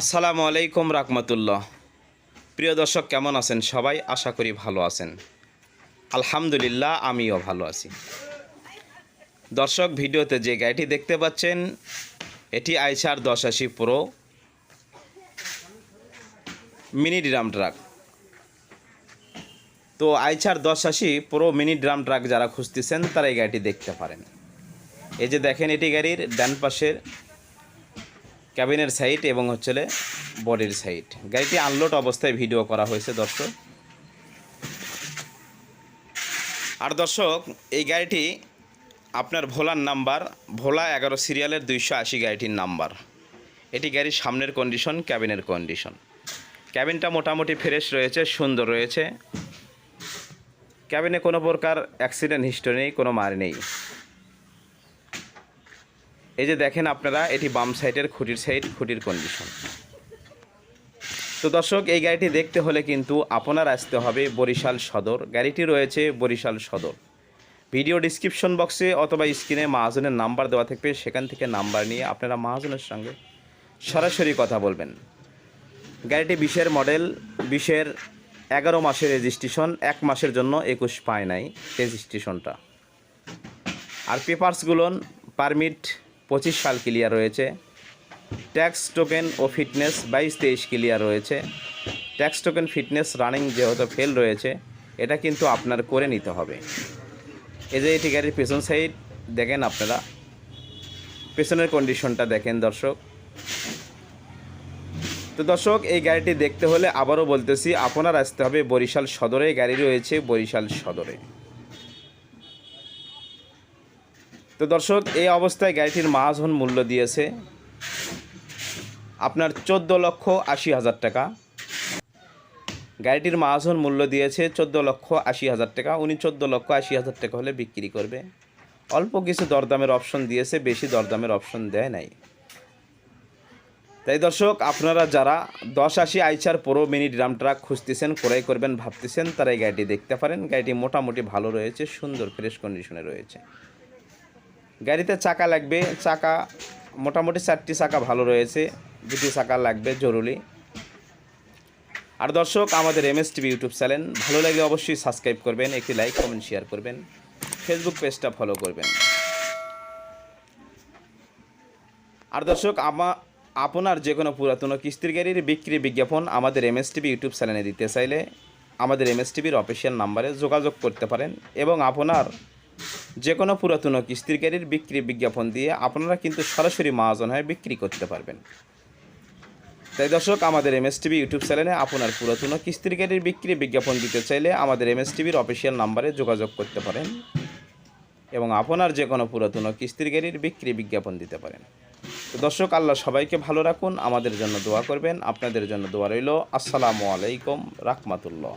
আসসালামু আলাইকুম রাহমাতুল্লাহ। প্রিয় দর্শক, কেমন আছেন? সবাই আশা করি ভালো আছেন। আলহামদুলিল্লাহ, আমিও ভালো আছি। দর্শক, ভিডিওতে যে গাড়িটি দেখতে পাচ্ছেন, এটি আইসার দশ আশি প্রো মিনি ড্রাম ট্রাক। তো আইসার দশ আশি প্রো মিনি ড্রাম ট্রাক যারা খুঁজতেছেন, তারা এই গাড়িটি দেখতে পারেন। এই যে দেখেন, এটি গাড়ির ডান পাশের ক্যাবিনের সাইড এবং হচ্ছে বডির সাইড। গাড়িটি আনলোড অবস্থায় ভিডিও করা হয়েছে, দর্শক। আর দর্শক, এই গাড়িটি আপনার ভোলার নাম্বার, ভোলা এগারো সিরিয়ালের দুইশো আশি গাড়িটির নাম্বার। এটি গাড়ির সামনের কন্ডিশন ক্যাবিনের কন্ডিশন ক্যাবিনটা মোটামুটি ফ্রেশ রয়েছে, সুন্দর রয়েছে। ক্যাবিনে কোনো প্রকার অ্যাক্সিডেন্ট হিস্টোরি নেই, কোনো মার নেই। এই যে দেখেন আপনারা, এটি বাম সাইডের খুঁটির সাইড, খুঁটির কন্ডিশন তো দর্শক, এই গাড়িটি দেখতে হলে কিন্তু আপনার আসতে হবে বরিশাল সদর। গাড়িটি রয়েছে বরিশাল সদর। ভিডিও ডিসক্রিপশন বক্সে অথবা স্ক্রিনে মাহাজনের নাম্বার দেওয়া থাকবে। সেখান থেকে নাম্বার নিয়ে আপনারা মাহাজনের সঙ্গে সরাসরি কথা বলবেন। গাড়িটি বিশের মডেল, বিশের এগারো মাসের রেজিস্ট্রেশন এক মাসের জন্য একুশ পায় নাই রেজিস্ট্রেশনটা আর পেপারসগুলো পারমিট পঁচিশ সাল ক্লিয়ার রয়েছে। ট্যাক্স টোকেন ও ফিটনেস বাইশ তেইশ ক্লিয়ার রয়েছে। ট্যাক্স টোকেন ফিটনেস রানিং যেহেতু ফেল রয়েছে, এটা কিন্তু আপনার করে নিতে হবে। এই যে এটি গাড়ির পেছন সাইড দেখেন আপনারা। পেছনের কন্ডিশনটা দেখেন দর্শক। তো দর্শক, এই গাড়িটি দেখতে হলে আবারও বলতেছি, আপনার আসতে হবে বরিশাল সদরে। গাড়ি রয়েছে বরিশাল সদরে। তো দর্শক, এই অবস্থায় গাড়িটির মাহাজন মূল্য দিয়েছে আপনার চোদ্দ লক্ষ আশি হাজার টাকা। গাড়িটির মাহাজন মূল্য দিয়েছে চোদ্দ লক্ষ আশি হাজার টাকা। উনি চোদ্দ লক্ষ আশি হাজার টাকা হলে বিক্রি করবে। অল্প কিছু দরদামের অপশন দিয়েছে, বেশি দরদামের অপশন দেয় নাই। তাই দর্শক, আপনারা যারা দশ আশি আইচার পুরো মিনি ড্রাম ট্রাক খুঁজতেছেন, ক্রয় করবেন ভাবতেছেন, তারা এই গাড়িটি দেখতে পারেন। গাড়িটি মোটামুটি ভালো রয়েছে, সুন্দর, ফ্রেশ কন্ডিশনে রয়েছে। গাড়িতে চাকা লাগবে, চাকা, মোটামুটি চারটি চাকা ভালো রয়েছে, দুটি চাকা লাগবে জরুরি। আর দর্শক, আমাদের M S TV YouTube channel, ভালো লাগলে অবশ্যই সাবস্ক্রাইব করবেন, একটি লাইক, কমেন্ট, শেয়ার করবেন, ফেসবুক পেজটা ফলো করবেন। আর দর্শক, আমা, আপনার যে কোনো পুরাতন কিস্তির গাড়ির বিক্রি বিজ্ঞাপন আমাদের এম এস টিভি ইউটিউব চ্যানেলে দিতে চাইলে আমাদের এম এস টিভির অফিসিয়াল নাম্বারে যোগাযোগ করতে পারেন এবং আপনার যে কোনো পুরাতন কিস্তির গাড়ির বিক্রি বিজ্ঞাপন দিয়ে আপনারা কিন্তু সরাসরি মহাজন হয়ে বিক্রি করতে পারবেন। তাই দর্শক, আমাদের এম এস টিভি ইউটিউব চ্যানেলে আপনার পুরাতন কিস্তির গাড়ির বিক্রি বিজ্ঞাপন দিতে চাইলে আমাদের এম এস টিভির অফিসিয়াল নাম্বারে যোগাযোগ করতে পারেন এবং আপনার যে কোনো পুরাতন কিস্তির গাড়ির বিক্রি বিজ্ঞাপন দিতে পারেন। তো দর্শক, আল্লাহ সবাইকে ভালো রাখুন, আমাদের জন্য দোয়া করবেন। আপনাদের জন্য দোয়া রইল, আসসালামু আলাইকুম রাহমাতুল্লাহ।